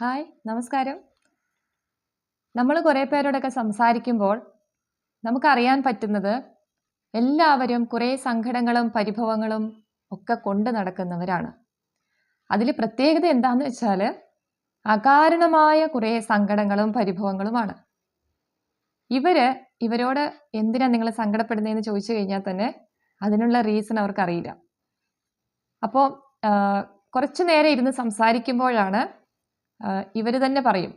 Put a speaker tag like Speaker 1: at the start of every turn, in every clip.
Speaker 1: Hi നമസ്കാരം. നമ്മൾ കുറേ പേരോടൊക്കെ സംസാരിക്കുമ്പോൾ നമുക്കറിയാൻ പറ്റുന്നത് എല്ലാവരും കുറേ സങ്കടങ്ങളും പരിഭവങ്ങളും ഒക്കെ കൊണ്ട് നടക്കുന്നവരാണ്. അതിൽ പ്രത്യേകത എന്താന്ന് വെച്ചാൽ അകാരണമായ കുറേ സങ്കടങ്ങളും പരിഭവങ്ങളുമാണ്. ഇവർ ഇവരോട് എന്തിനാ നിങ്ങൾ സങ്കടപ്പെടുന്നതെന്ന് ചോദിച്ചു കഴിഞ്ഞാൽ തന്നെ അതിനുള്ള റീസൺ അവർക്കറിയില്ല. അപ്പോൾ കുറച്ചു നേരം ഇരുന്ന് സംസാരിക്കുമ്പോഴാണ് ഇവർ തന്നെ പറയും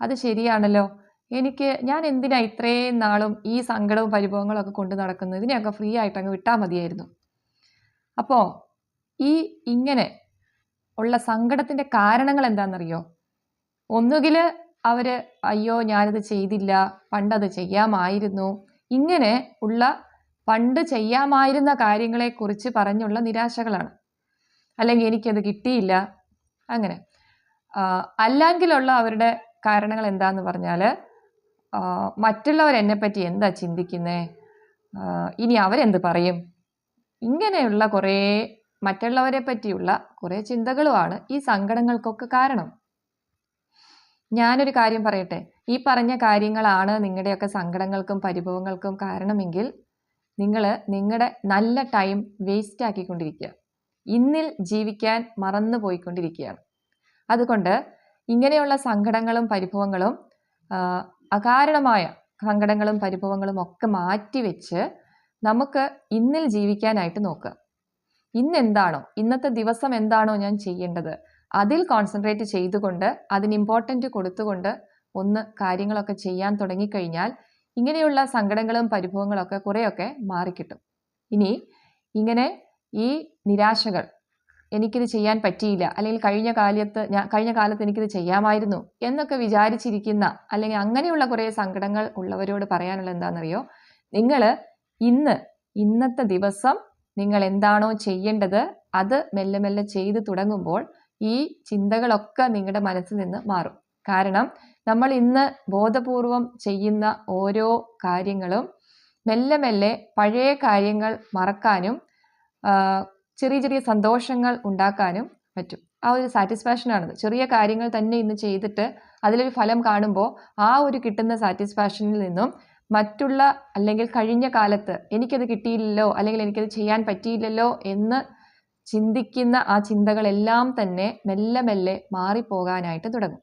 Speaker 1: അത് ശരിയാണല്ലോ. എനിക്ക് ഞാൻ എന്തിനാ ഇത്രയും നാളും ഈ സങ്കടവും പരിഭവങ്ങളും ഒക്കെ കൊണ്ട് നടക്കുന്നത്? ഇതിനെയൊക്കെ ഫ്രീ ആയിട്ട് അങ്ങ് വിട്ടാൽ മതിയായിരുന്നു. അപ്പോൾ ഈ ഇങ്ങനെ ഉള്ള സങ്കടത്തിന്റെ കാരണങ്ങൾ എന്താണെന്നറിയോ ഒന്നുകിൽ അവർ അയ്യോ ഞാനത് ചെയ്തില്ല. പണ്ടത് ചെയ്യാമായിരുന്നു. ഇങ്ങനെ ഉള്ള പണ്ട് ചെയ്യാമായിരുന്ന കാര്യങ്ങളെക്കുറിച്ച് പറഞ്ഞുള്ള നിരാശകളാണ്. അല്ലെങ്കിൽ എനിക്കത് കിട്ടിയില്ല. അങ്ങനെ. അല്ലെങ്കിലുള്ള അവരുടെ കാരണങ്ങൾ എന്താന്ന് പറഞ്ഞാൽ മറ്റുള്ളവർ എന്നെപ്പറ്റി എന്താ ചിന്തിക്കുന്നേ? ഇനി അവരെന്ത് പറയും? ഇങ്ങനെയുള്ള കുറേ മറ്റുള്ളവരെ പറ്റിയുള്ള കുറേ ചിന്തകളുമാണ് ഈ സങ്കടങ്ങൾക്കൊക്കെ കാരണം. ഞാനൊരു കാര്യം പറയട്ടെ. ഈ പറഞ്ഞ കാര്യങ്ങളാണ് നിങ്ങളുടെയൊക്കെ സങ്കടങ്ങൾക്കും പരിഭവങ്ങൾക്കും കാരണമെങ്കിൽ നിങ്ങൾ നിങ്ങളുടെ നല്ല ടൈം വേസ്റ്റ് ആക്കിക്കൊണ്ടിരിക്കുക ഇന്നിൽ ജീവിക്കാൻ മറന്നു പോയിക്കൊണ്ടിരിക്കുകയാണ് അതുകൊണ്ട് ഇങ്ങനെയുള്ള സങ്കടങ്ങളും പരിഭവങ്ങളും അകാരണമായ സങ്കടങ്ങളും പരിഭവങ്ങളും ഒക്കെ മാറ്റിവെച്ച് നമുക്ക് ഇന്നിൽ ജീവിക്കാനായിട്ട് നോക്കുക. ഇന്ന് എന്താണോ ഇന്നത്തെ ദിവസം എന്താണോ ഞാൻ ചെയ്യേണ്ടത് അതിൽ കോൺസെൻട്രേറ്റ് ചെയ്തുകൊണ്ട് അതിന് ഇമ്പോർട്ടന്റ് കൊടുത്തുകൊണ്ട് ഒന്ന് കാര്യങ്ങളൊക്കെ ചെയ്യാൻ തുടങ്ങിക്കഴിഞ്ഞാൽ ഇങ്ങനെയുള്ള സങ്കടങ്ങളും പരിഭവങ്ങളൊക്കെ കുറേയൊക്കെ മാറിക്കിട്ടും. ഇനി ഇങ്ങനെ ഈ നിരാശകൾ എനിക്കിത് ചെയ്യാൻ പറ്റിയില്ല. അല്ലെങ്കിൽ കഴിഞ്ഞ കാലത്ത് ഞാൻ കഴിഞ്ഞ കാലത്ത് എനിക്കിത് ചെയ്യാമായിരുന്നു എന്നൊക്കെ വിചാരിച്ചിരിക്കുന്ന അല്ലെങ്കിൽ അങ്ങനെയുള്ള കുറേ സങ്കടങ്ങൾ ഉള്ളവരോട് പറയാനുള്ള എന്താണെന്നറിയോ? നിങ്ങൾ ഇന്ന് ഇന്നത്തെ ദിവസം നിങ്ങൾ എന്താണോ ചെയ്യേണ്ടത് അത് മെല്ലെ മെല്ലെ ചെയ്ത് തുടങ്ങുമ്പോൾ ഈ ചിന്തകളൊക്കെ നിങ്ങളുടെ മനസ്സിൽ നിന്ന് മാറും. കാരണം നമ്മൾ ഇന്ന് ബോധപൂർവം ചെയ്യുന്ന ഓരോ കാര്യങ്ങളും മെല്ലെ മെല്ലെ പഴയ കാര്യങ്ങൾ മറക്കാനും ചെറിയ ചെറിയ സന്തോഷങ്ങൾ ഉണ്ടാക്കാനും പറ്റും. ആ ഒരു സാറ്റിസ്ഫാക്ഷനാണത് ചെറിയ കാര്യങ്ങൾ തന്നെ ഇന്ന് ചെയ്തിട്ട് അതിലൊരു ഫലം കാണുമ്പോൾ ആ ഒരു കിട്ടുന്ന സാറ്റിസ്ഫാക്ഷനിൽ നിന്നും മറ്റുള്ള അല്ലെങ്കിൽ കഴിഞ്ഞ കാലത്ത് എനിക്കത് കിട്ടിയില്ലല്ലോ അല്ലെങ്കിൽ എനിക്കത് ചെയ്യാൻ പറ്റിയില്ലല്ലോ എന്ന് ചിന്തിക്കുന്ന ആ ചിന്തകളെല്ലാം തന്നെ മെല്ലെ മെല്ലെ മാറിപ്പോകാനായിട്ട് തുടങ്ങും.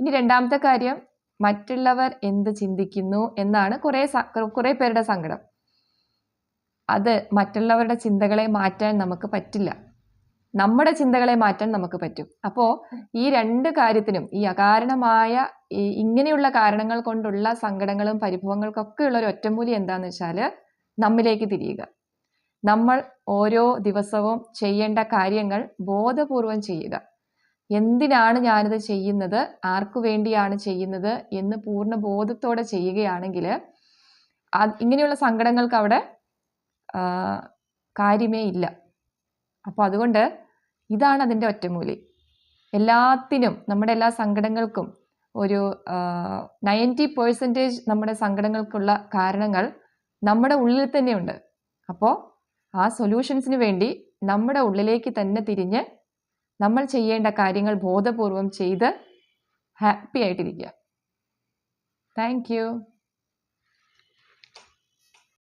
Speaker 1: ഇനി രണ്ടാമത്തെ കാര്യം മറ്റുള്ളവർ എന്ത് ചിന്തിക്കുന്നു എന്നാണ് കുറേ കുറേ പേരുടെ സങ്കടം. അത് മറ്റുള്ളവരുടെ ചിന്തകളെ മാറ്റാൻ നമുക്ക് പറ്റില്ല. നമ്മുടെ ചിന്തകളെ മാറ്റാൻ നമുക്ക് പറ്റും. അപ്പോൾ ഈ രണ്ട് കാര്യത്തിനും ഈ അകാരണമായ ഇങ്ങനെയുള്ള കാരണങ്ങൾ കൊണ്ടുള്ള സങ്കടങ്ങളും പരിഭവങ്ങൾക്കൊക്കെ ഉള്ള ഒരു ഒറ്റമൂലി എന്താണെന്ന് വെച്ചാൽ നമ്മിലേക്ക് തിരിയുക. നമ്മൾ ഓരോ ദിവസവും ചെയ്യേണ്ട കാര്യങ്ങൾ ബോധപൂർവം ചെയ്യുക. എന്തിനാണ് ഞാനിത് ചെയ്യുന്നത്? ആർക്കു വേണ്ടിയാണ് ചെയ്യുന്നത്? എന്ന് പൂർണ ബോധത്തോടെ ചെയ്യുകയാണെങ്കിൽ ഇങ്ങനെയുള്ള സങ്കടങ്ങൾക്ക് അവിടെ കാര്യമേ ഇല്ല. അപ്പോൾ അതുകൊണ്ട് ഇതാണ് അതിന്റെ ഒറ്റമൂലി. എല്ലാത്തിനും നമ്മുടെ എല്ലാ സങ്കടങ്ങൾക്കും ഒരു നയന്റി പേഴ്സന്റേജ് നമ്മുടെ സങ്കടങ്ങൾക്കുള്ള കാരണങ്ങൾ നമ്മുടെ ഉള്ളിൽ തന്നെയുണ്ട് അപ്പോൾ ആ സൊല്യൂഷൻസിന് വേണ്ടി നമ്മുടെ ഉള്ളിലേക്ക് തന്നെ തിരിഞ്ഞ് നമ്മൾ ചെയ്യേണ്ട കാര്യങ്ങൾ ബോധപൂർവം ചെയ്ത് ഹാപ്പി ആയിട്ടിരിക്കുക. താങ്ക്